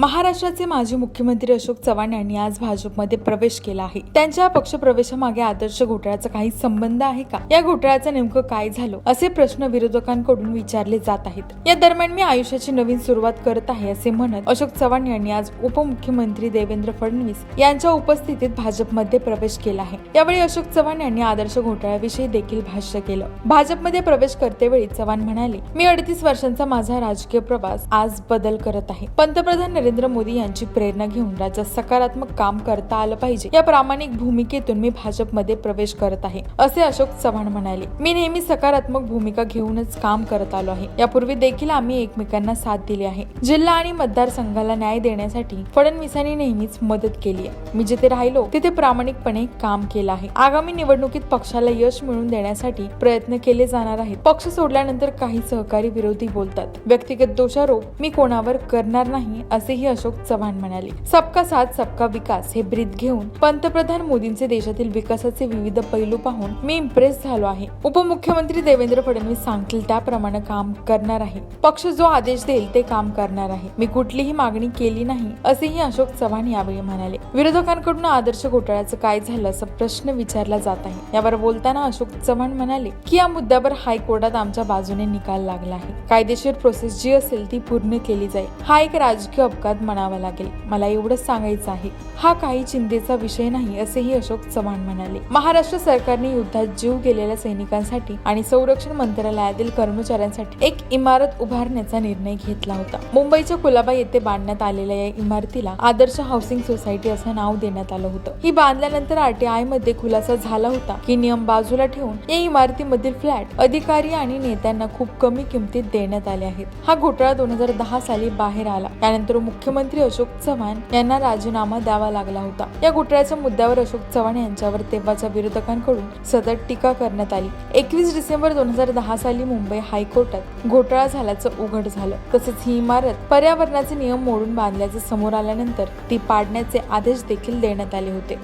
महाराष्ट्राचे माजी मुख्यमंत्री अशोक चव्हाण यांनी आज भाजपमध्ये प्रवेश केला आहे. त्यांच्या पक्षप्रवेशामागे आदर्श घोटाळ्याचा काही संबंध आहे का? या घोटाळ्याचं नेमकं काय झालं? असे प्रश्न विरोधकांकडून विचारले जात आहेत. या दरम्यान मी आयुष्याची नवीन सुरुवात करत आहे असे म्हणत अशोक चव्हाण यांनी आज उपमुख्यमंत्री देवेंद्र फडणवीस यांच्या उपस्थितीत भाजपमध्ये प्रवेश केला आहे. यावेळी अशोक चव्हाण यांनी आदर्श घोटाळ्याविषयी देखील भाष्य केलं. भाजपमध्ये प्रवेश करतेवेळी चव्हाण म्हणाले मी अडतीस वर्षांचा माझा राजकीय प्रवास आज बदल करत आहे. पंतप्रधान नरेंद्र नरेंद्र मोदी यांची प्रेरणा घेऊन राज्यात सकारात्मक काम करता आलं पाहिजे. या प्रामाणिक भूमिकेतून मी भाजपमध्ये प्रवेश करत आहे असे अशोक चव्हाण म्हणाले. मी नेहमी सकारात्मक भूमिका घेऊनच काम करत आलो आहे. यापूर्वी देखील आम्ही एकमेकांना साथ दिली आहे. जिल्हा आणि मतदारसंघाला न्याय देण्यासाठी फडणवीसांनी नेहमीच मदत केली आहे. मी जिथे राहिलो तिथे प्रामाणिकपणे काम केलं आहे. आगामी निवडणुकीत पक्षाला यश मिळवून देण्यासाठी प्रयत्न केले जाणार आहेत. पक्ष सोडल्यानंतर काही सहकारी विरोधी बोलतात. व्यक्तिगत दोषारोप मी कोणावर करणार नाही असेही अशोक चव्हाण म्हणाले सबका साथ सबका विकास हे ब्रीद घेऊन पंतप्रधान मोदींचे देशातील विकासाचे विविध पैलू पाहून मी इम्प्रेस झालो आहे. उपमुख्यमंत्री देवेंद्र फडणवीस सांगतील त्याप्रमाणे काम करणार आहे. पक्ष जो आदेश देईल ते काम करणार आहे. मी कुठलीही मागणी केली नाही असेही अशोक चव्हाण यावेळी म्हणाले. विरोधकांकडून आदर्श घोटाळ्याचं काय झालं असा प्रश्न विचारला जात आहे. यावर बोलताना अशोक चव्हाण म्हणाले की या मुद्द्यावर हायकोर्टात आमच्या बाजूने निकाल लागला आहे. कायदेशीर प्रोसेस जी असेल ती पूर्ण केली जाईल. हा एक राजकीय अपघात म्हणावा लागेल मला एवढंच सांगायचं आहे. हा काही चिंतेचा विषय नाही असेही अशोक चव्हाण म्हणाले. महाराष्ट्र सरकारने युद्धात जीव गेलेल्या सैनिकांसाठी आणि संरक्षण मंत्रालयातील कर्मचाऱ्यांसाठी एक इमारत उभारण्याचा निर्णय घेतला होता. मुंबईच्या कुलाबा येथे बांधण्यात आलेल्या या इमारतीला आदर्श हाऊसिंग सोसायटी असं नाव देण्यात आलं होतं. ही बांधल्यानंतर आरटीआयमध्ये खुलासा झाला होता की नियम बाजूला ठेवून या इमारतीमधील फ्लॅट अधिकारी आणि नेत्यांना खूप कमी किमतीत देण्यात आले आहेत. हा घोटाळा दोन हजार दहा साली बाहेर आला. त्यानंतर मुख्यमंत्री अशोक चव्हाण यांना राजीनामा द्यावा लागला होता. या घोटाळ्याच्या मुद्द्यावर अशोक चव्हाण यांच्यावर तेव्हाच्या विरोधकांकडून सतत टीका करण्यात आली. एकवीस डिसेंबर दोन हजार दहा साली मुंबई हायकोर्टात घोटाळा झाल्याचं उघड झालं. तसेच ही इमारत पर्यावरणाचे नियम मोडून बांधल्याचे समोर आल्यानंतर ती पाडण्याचे आदेश देखील देण्यात आले होते.